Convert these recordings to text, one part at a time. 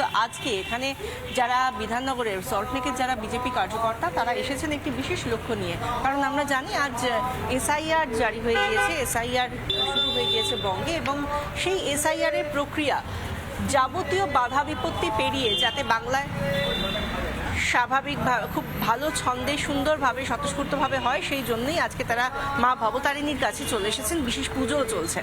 কিন্তু আজকে এখানে যারা বিধাননগরের সল্টলেকের যারা বিজেপি কার্যকর্তা, তারা এসেছেন একটি বিশেষ লক্ষ্য নিয়ে। কারণ আমরা জানি আজ এসআইআর জারি হয়ে গিয়েছে, এসআইআর শুরু হয়ে গিয়েছে বঙ্গে এবং সেই এসআইআর এর প্রক্রিয়া যাবতীয় বাধা বিপত্তি পেরিয়ে যাতে বাংলায় স্বাভাবিক খুব ভালো ছন্দে সুন্দরভাবে, স্বতঃস্ফূর্তভাবে হয়, সেই জন্যই আজকে তারা মা ভবতারিণীর কাছে চলে এসেছেন। বিশেষ পুজোও চলছে।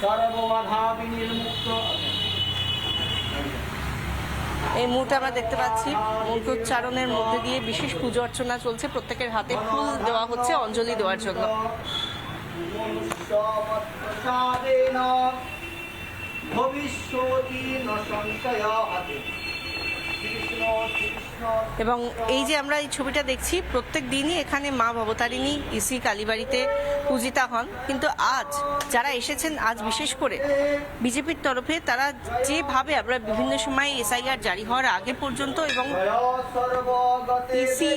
সর্ববাধা বিনির্মুক্ত এই মুহূর্তে আমরা দেখতে পাচ্ছি মন্ত্রোচ্চারণের মধ্যে দিয়ে বিশেষ পুজো অর্চনা চলছে। প্রত্যেকের হাতে ফুল দেওয়া হচ্ছে অঞ্জলি দেওয়ার জন্য। এবং এই যে আমরা এই ছবিটা দেখছি, প্রত্যেক দিনই এখানে মা ভবতারিণী ইসি কালীবাড়িতে পূজিতা হন। কিন্তু আজ যারা এসেছেন, আজ বিশেষ করে বিজেপির তরফে, তারা যেভাবে আমরা বিভিন্ন সময় এসআইআর জারি হওয়ার আগে পর্যন্ত এবং ইসি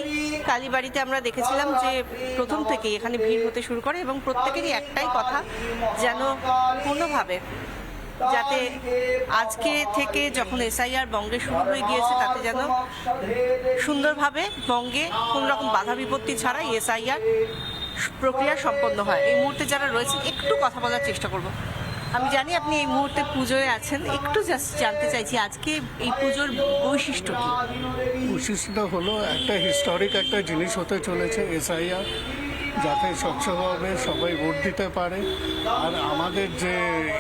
কালীবাড়িতে আমরা দেখেছিলাম যে প্রথম থেকে এখানে ভিড় হতে শুরু করে এবং প্রত্যেকেরই একটাই কথা, যেন পূর্ণভাবে যাতে আজকে থেকে যখন এসআইআর বঙ্গে শুরু হয়ে গিয়েছে, তাতে যেন সুন্দরভাবে বঙ্গে কোনো রকম বাধা বিপত্তি ছাড়াই এসআইআর প্রক্রিয়া সম্পন্ন হয়। এই মুহূর্তে যারা রয়েছেন, একটু কথা বলার চেষ্টা করব। আমি জানি আপনি এই মুহূর্তে পুজোয় আছেন, একটু জাস্ট জানতে চাইছি, আজকে এই পুজোর বৈশিষ্ট্য কি? বৈশিষ্ট্যটা হলো একটা হিস্টোরিক একটা জিনিস হতে চলেছে এসআইআর। যাতে স্বচ্ছভাবে সবাই ভোট দিতে পারে। আর আমাদের যে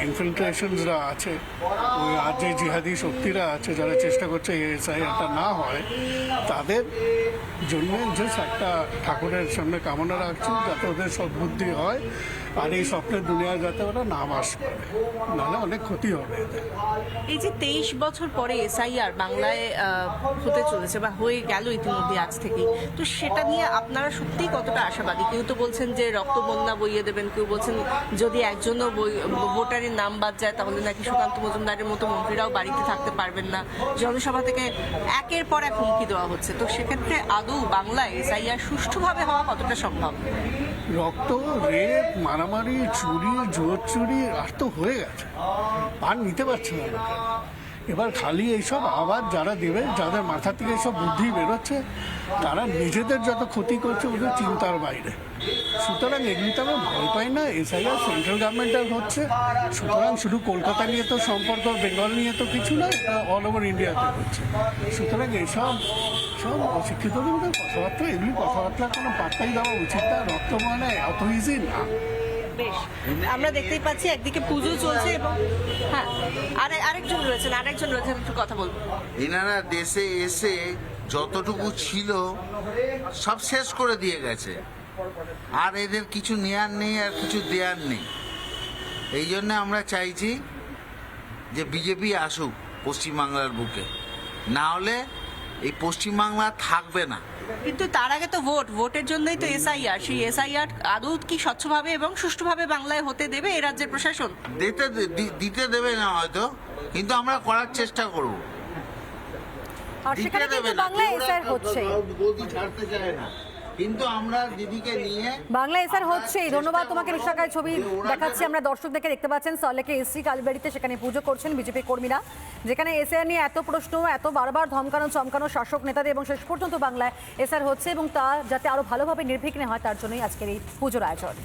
ইনফিল্ট্রেশনসরা আছে, ওই আর যে জিহাদি শক্তিরা আছে, যারা চেষ্টা করছে এসআইআরটা না হয়, তাদের জন্য জাস্ট একটা ঠাকুরের সামনে কামনা রাখছি, যাতে ওদের সদ্বুদ্ধি হয়, আর এই স্বপ্নের দুনিয়া যাতে ওরা না বাস করে। নাহলে অনেক ক্ষতি হবে এই যে তেইশ বছর পরে এসআইআর বাংলায় হতে চলেছে বা হয়ে গেল ইতিমধ্যে আজ থেকেই, তো সেটা নিয়ে আপনারা সত্যিই কতটা আশাবাদী? কেউ তো বলছেন যে রক্ত বন্যা বইয়ে দেবেন, কেউ বলছেন যদি একজনও ভোটারের নাম বাদ যায়, তাহলে নাকি সুকান্ত মজুমদারের মতো মন্ত্রীরাও বাড়িতে থাকতে পারবেন না। জনসভা থেকে একের পর এক হুমকি দেওয়া হচ্ছে। তো সেক্ষেত্রে আদৌ বাংলায় এসআইআর সুষ্ঠুভাবে হওয়া কতটা সম্ভব? রক্ত, রেপ, মারামারি, চুরি জোর চুরি আর তো হয়ে গেছে। আর নিতে পারছে না। এবার খালি এইসব আবার যারা দেবে, যাদের মাথা থেকে সব বুদ্ধি বেরোচ্ছে, তারা নিজেদের যত ক্ষতি করছে, ওদের চিন্তার বাইরে। সুতরাং এগুলিতে আমরা ভয় পাই না। এসআইআর সেন্ট্রাল গভর্নমেন্টের হচ্ছে। সুতরাং শুধু কলকাতা নিয়ে তো সম্পর্ক বেঙ্গল নিয়ে তো কিছু নয় অল ওভার ইন্ডিয়াতে হচ্ছে। সুতরাং এইসব সব অশিক্ষিত লোকদের কথাবার্তা এগুলি কথাবার্তা কোনো পাত্তাই দেওয়া উচিত না। রক্ত মানে অত ইজি না। আমরা দেখতেই পাচ্ছি একদিকে পুজো চলছে এবং হ্যাঁ আরে আরেকজন রয়েছেন আরেকজন রয়েছেন একটু কথা বলব এনারা দেশে এসে যতটুকু ছিল সব শেষ করে দিয়ে গেছে। আর এদের কিছু নেয়ার নেই আর কিছু দেয়ার নেই। এই জন্য আমরা চাইছি যে বিজেপি আসুক পশ্চিমবাংলার বুকে। না হলে এই পশ্চিমবাংলা থাকবে না। কিন্তু তার আগে তো ভোট ভোটের জন্যই তো এসআইআর সেই এসআইআর আদৌ কি স্বচ্ছভাবে এবং সুষ্ঠুভাবে বাংলায় হতে দেবে এই রাজ্যের প্রশাসন? দিতে দিতে দেবে না হয়তো কিন্তু আমরা করার চেষ্টা করব। আর সেখানে দেবে কিন্তু বাংলা একটা হচ্ছে। গদি ছাড়তে চায় না। কিন্তু আমরা দিদিকে নিয়ে বাংলা এসআর হচ্ছে চেষ্টা ধন্যবাদ তোমাকে বিশাখায় ছবি দেখাচ্ছি। আমরা দর্শকদেরকে দেখতে পাচ্ছেন সলেকে এসসি কালবাড়িতে সেখানে পুজো করছেন বিজেপি কর্মীরা যেখানে এসআর নিয়ে এত প্রশ্ন এত বারবার ধমকানো চমকানো শাসক নেতাদের এবং শেষ পর্যন্ত বাংলায় এসআর হচ্ছে এবং তা যাতে আরও ভালোভাবে নির্বিঘ্নে হয় তার জন্যই আজকের এই পুজোর আয়োজন।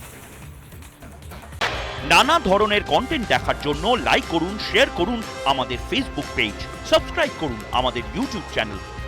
নানা ধরনের কন্টেন্ট দেখার জন্য লাইক করুন শেয়ার করুন আমাদের ফেসবুক পেজ সাবস্ক্রাইব করুন আমাদের ইউটিউব চ্যানেল